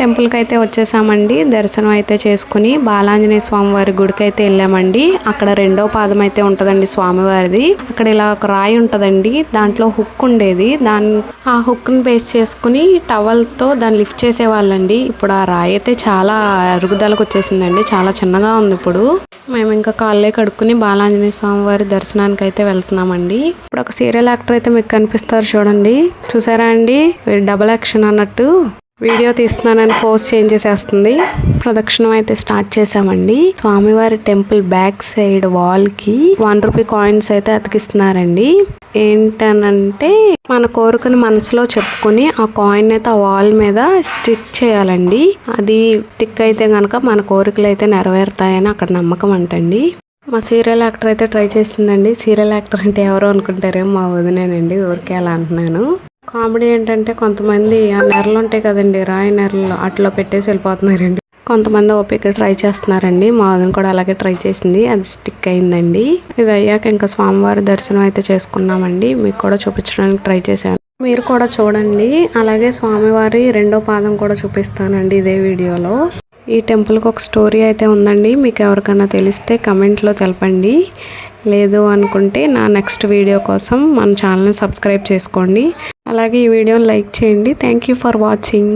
టెంపుల్కి అయితే వచ్చేసామండి. దర్శనం అయితే చేసుకుని బాలాంజనేయ స్వామి వారి గుడికి అయితే వెళ్ళామండి. అక్కడ రెండో పాదం అయితే ఉంటుందండి స్వామివారిది. అక్కడ ఇలా ఒక రాయి ఉంటుందండి. దాంట్లో హుక్ ఉండేది. దాని ఆ హుక్ని బేస్ చేసుకుని టవల్తో దాన్ని లిఫ్ట్ చేసేవాళ్ళండి. ఇప్పుడు ఆ రాయి అయితే చాలా అరుగుదలకు వచ్చేసిందండి. చాలా చిన్నగా ఉంది ఇప్పుడు. మేము ఇంకా కాళ్ళే కడుక్కుని బాలాంజనేయ స్వామి వారి దర్శనానికి అయితే వెళ్తున్నామండి. ఇప్పుడు ఒక సీరియల్ యాక్టర్ అయితే మీకు కనిపిస్తారు చూడండి. చూసారా అండి? డబల్ యాక్షన్ అన్నట్టు. వీడియో తీస్తున్నానని పోస్ట్ చేంజ్ చేసేస్తుంది. ప్రదక్షిణం అయితే స్టార్ట్ చేసామండి స్వామివారి టెంపుల్ బ్యాక్ సైడ్ వాల్కి వన్ రూపీ కాయిన్స్ అయితే అతికిస్తున్నారండి. ఏంటనంటే మన కోరికను మనసులో చెప్పుకొని ఆ కాయిన్ అయితే ఆ వాల్ మీద స్టిక్ చేయాలండి. అది స్టిక్ అయితే గనక మన కోరికలు అయితే నెరవేరుతాయని అక్కడ నమ్మకం అంటండి. మా సీరియల్ యాక్టర్ అయితే ట్రై చేసిందండి. సీరియల్ యాక్టర్ అంటే ఎవరో అనుకుంటారేమో మా వదినేనండి. ఊరికే అలా అంటున్నాను. కామెడీ ఏంటంటే కొంతమంది ఆ నెరలు ఉంటాయి కదండి రాయి నెరలు అట్లా పెట్టేసి వెళ్ళిపోతున్నారండి. కొంతమంది ఓపిక ట్రై చేస్తున్నారండి మాదని కూడా అలాగే ట్రై చేసింది అది స్టిక్ అయిందండి. ఇది అయ్యాక ఇంకా స్వామివారి దర్శనం అయితే చేసుకున్నామండి మీకు కూడా చూపించడానికి ట్రై చేశాను. మీరు కూడా చూడండి అలాగే స్వామివారి రెండో పాదం కూడా చూపిస్తానండి ఇదే వీడియోలో. ఈ టెంపుల్కి ఒక స్టోరీ అయితే ఉందండి. మీకు ఎవరికైనా తెలిస్తే కమెంట్లో తెలపండి. లేదు అనుకుంటే నా నెక్స్ట్ వీడియో కోసం మన ఛానల్ని సబ్స్క్రైబ్ చేసుకోండి. అలాగే ఈ వీడియోని లైక్ చేయండి. Thank you for watching.